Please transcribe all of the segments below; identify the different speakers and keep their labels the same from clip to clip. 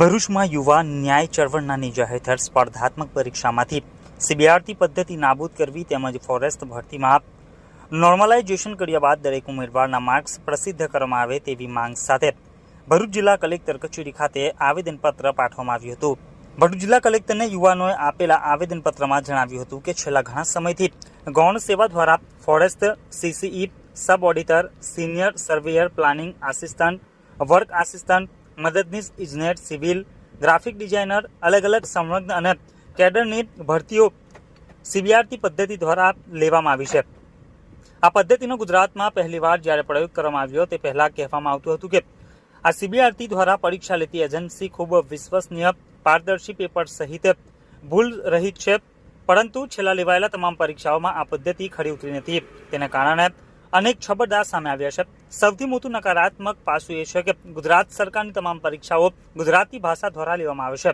Speaker 1: ભરૂચમાં યુવા ન્યાય ચળવળના નેજા સ્પર્ધાત્મક પરીક્ષામાંથી સીબીઆરટી પદ્ધતિ નાબૂદ કરવી તેમજ ફોરેસ્ટ ભરતીમાં નોર્મલાઇઝેશન કર્યા બાદ દરેક ઉમેદવારના માર્ક્સ પ્રસિદ્ધ કરવામાં આવે તેવી માંગ સાથે ભરૂચ જિલ્લા કલેક્ટર કચેરી ખાતે આવેદનપત્ર પાઠવવામાં આવ્યું હતું. ભરૂચ જિલ્લા કલેક્ટરને યુવાનોએ આપેલા આવેદનપત્રમાં જણાવ્યું હતું કે છેલ્લા ઘણા સમયથી ગૌણ સેવા દ્વારા forest CCE sub auditor senior surveyor, planning assistant, work assistant મદદનીશ ઇજનેર, સિવિલ, ગ્રાફિક ડિઝાઇનર અલગ અલગ સંલગ્ન અને કેડરની ભરતીઓ સીબીઆરટી પદ્ધતિ દ્વારા લેવામાં આવી છે. આ પદ્ધતિનો ગુજરાતમાં પહેલીવાર જ્યારે પ્રયોગ કરવામાં આવ્યો તે પહેલાં કહેવામાં આવતું હતું કે આ સીબીઆરટી દ્વારા પરીક્ષા લેતી એજન્સી ખૂબ વિશ્વસનીય પારદર્શી પેપર સહિત ભૂલ રહિત છે, પરંતુ છેલ્લા લેવાયેલા તમામ પરીક્ષાઓમાં આ પદ્ધતિ ખરી ઉતરી નથી. તેને કારણે અનેક છબરદાર સામે આવ્યા છે. સૌથી મોટું નકારાત્મક પાસું એ છે કે ગુજરાત સરકારની તમામ પરીક્ષાઓ ગુજરાતી ભાષા દ્વારા લેવામાં આવે છે.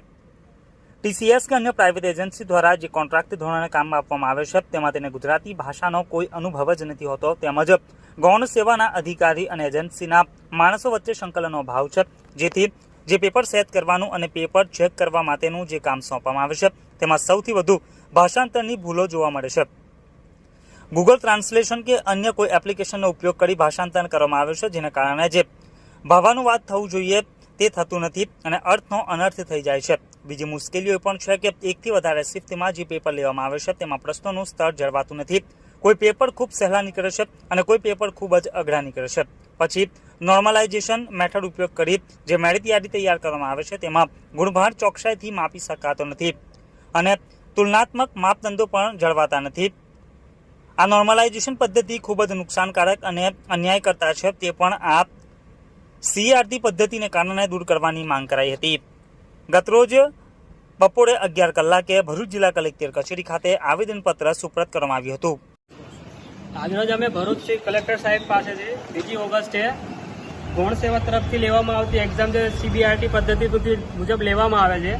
Speaker 1: ટીસીએસ કે અન્ય પ્રાઇવેટ એજન્સી દ્વારા જે કોન્ટ્રાક્ટ ધોરણે કામ આપવામાં આવે છે, તેમાં તેને ગુજરાતી ભાષાનો કોઈ અનુભવ જ નથી હોતો. તેમજ ગૌણ સેવાના અધિકારી અને એજન્સીના માણસો વચ્ચે સંકલનનો અભાવ છે, જેથી જે પેપર સેટ કરવાનું અને પેપર ચેક કરવા માટેનું જે કામ સોંપવામાં આવે છે, તેમાં સૌથી વધુ ભાષાંતરની ભૂલો જોવા મળે છે. ગૂગલ ટ્રાન્સલેશન કે અન્ય કોઈ એપ્લિકેશનનો ઉપયોગ કરી ભાષાંતર કરવામાં આવે છે, જેના કારણે જે ભાવાનુવાદ થવું જોઈએ તે થતું નથી અને અર્થનો અનર્થ થઈ જાય છે. બીજી મુશ્કેલીઓ પણ છે કે એકથી વધારે શિફ્ટમાં જે પેપર લેવામાં આવે છે, તેમાં પ્રશ્નોનું સ્તર જળવાતું નથી. કોઈ પેપર ખૂબ સહેલા નીકળે છે અને કોઈ પેપર ખૂબ જ અઘરા નીકળે છે. પછી નોર્મલાઇઝેશન મેથડ ઉપયોગ કરી જે મેરિટ યાદી તૈયાર કરવામાં આવે છે, તેમાં ગુણભાર ચોકસાઈથી માપી શકાતો નથી. અને તુલનાત્મક માપદંડો પણ જળવાતા નથી. આ નોર્મલાઇઝેશન પદ્ધતિ ખૂબ જ નુકસાનકારક અને અન્યાયકર્તા છે. તે પણ આ સીઆરટી પદ્ધતિને કારણે દૂર કરવાની માંગ કરાઈ હતી. ગતરોજ બપોરે અગિયાર કલાકે ભરૂચ જિલ્લા કલેક્ટર કચેરી ખાતે આવેદનપત્ર સુપ્રત કરવામાં આવ્યું હતું.
Speaker 2: આજરોજ અમે ભરૂચ કલેક્ટર સાહેબ પાસેથી બીજી ઓગસ્ટે ગૌણ સેવા તરફથી લેવામાં આવતી એક્ઝામ જે સીબીઆરટી પદ્ધતિ મુજબ લેવામાં આવે છે,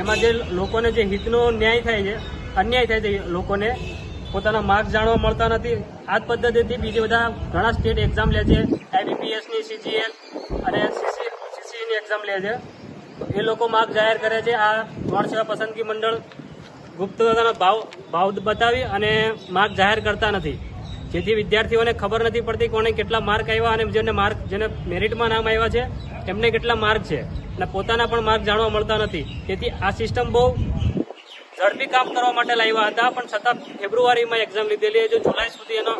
Speaker 2: એમાં જે લોકોને જે હિતનો ન્યાય થાય છે, અન્યાય થાય છે લોકોને પોતાના માર્ક્સ જાણવા મળતા નથી. આ પદ્ધતિથી બીજી બધા ઘણા સ્ટેટ એક્ઝામ લે છે. આઈબીપીએસની સીજીએલ અને સીસીની એક્ઝામ લે છે. તો એ લોકો માર્ક જાહેર કરે છે. આ ગૌણ સેવા પસંદગી મંડળ ગુપ્તતાના ભાવ ભાવ બતાવી અને માર્ક જાહેર કરતા નથી. જેથી વિદ્યાર્થીઓને ખબર નથી પડતી કોને કેટલા માર્ક આવ્યા અને જેને માર્ક જેને મેરિટમાં નામ આવ્યા છે એમને કેટલા માર્ક છે. અને પોતાના પણ માર્ક જાણવા મળતા નથી. તેથી આ સિસ્ટમ બહુ ઝડપી કામ કરવા માટે લાવ્યા હતા, પણ છતાં ફેબ્રુઆરીમાં એક્ઝામ લીધેલી હજુ જુલાઈ સુધી એનો